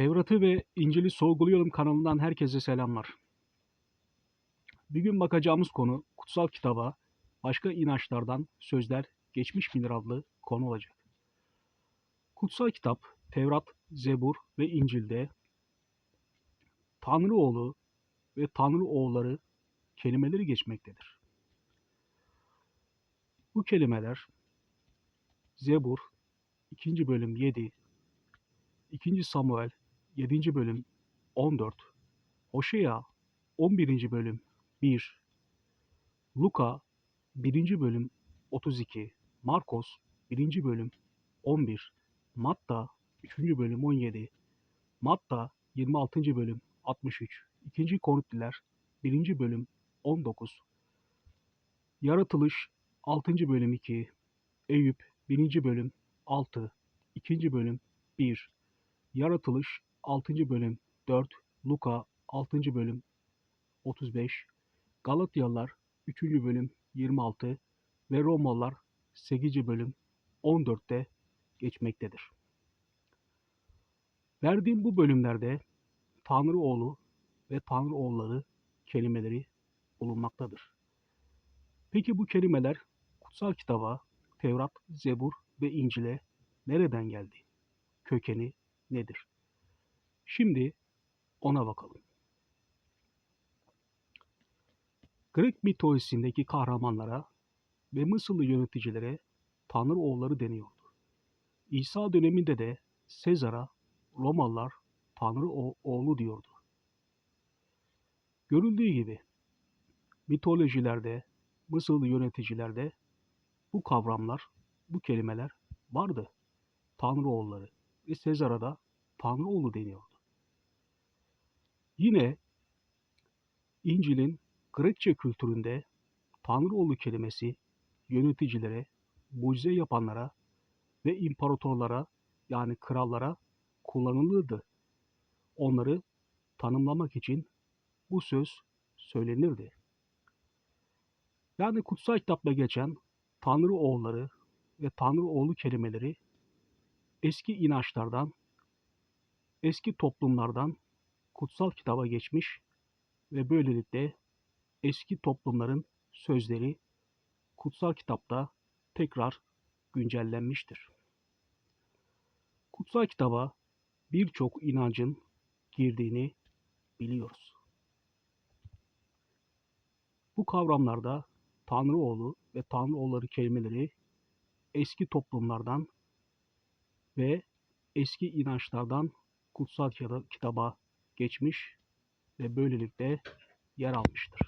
Tevrat'ı ve İncil'i sorgulayalım kanalından herkese selamlar. Bir gün bakacağımız konu kutsal kitaba başka inançlardan sözler geçmiş midir konu olacak. Kutsal kitap Tevrat, Zebur ve İncil'de Tanrı oğlu ve Tanrı oğulları kelimeleri geçmektedir. Bu kelimeler Zebur 2. bölüm 7, 2. Samuel 7. bölüm 14, Hoşea 11. bölüm 1, Luka 1. bölüm 32, Markos 1. bölüm 11, Matta 3. bölüm 17, Matta 26. bölüm 63, 2. Korintiler 1. bölüm 19, Yaratılış 6. bölüm 2, Eyüp 1. bölüm 6, 2. bölüm 1, Yaratılış 6. bölüm 4, Luka 6. bölüm 35, Galatyalılar 3. bölüm 26 ve Romalılar 8. bölüm 14'te geçmektedir. Verdiğim bu bölümlerde Tanrı oğlu ve Tanrı oğulları kelimeleri bulunmaktadır. Peki bu kelimeler kutsal kitaba, Tevrat, Zebur ve İncil'e nereden geldi? Kökeni nedir? Şimdi ona bakalım. Grek mitolojisindeki kahramanlara ve Mısırlı yöneticilere Tanrı oğulları deniyordu. İsa döneminde de Sezar'a Romalılar Tanrı oğlu diyordu. Görüldüğü gibi mitolojilerde, Mısırlı yöneticilerde bu kavramlar, bu kelimeler vardı. Tanrı oğulları ve Sezar'a da Tanrı oğlu deniyordu. Yine İncil'in Grekçe kültüründe Tanrı oğlu kelimesi yöneticilere, mucize yapanlara ve imparatorlara yani krallara kullanılırdı. Onları tanımlamak için bu söz söylenirdi. Yani kutsal kitapta geçen Tanrı oğulları ve Tanrı oğlu kelimeleri eski inançlardan, eski toplumlardan kutsal kitaba geçmiş ve böylelikle eski toplumların sözleri kutsal kitapta tekrar güncellenmiştir. Kutsal kitaba birçok inancın girdiğini biliyoruz. Bu kavramlarda Tanrı oğlu ve Tanrı oğulları kelimeleri eski toplumlardan ve eski inançlardan kutsal kitaba geçmiş ve böylelikle yer almıştır.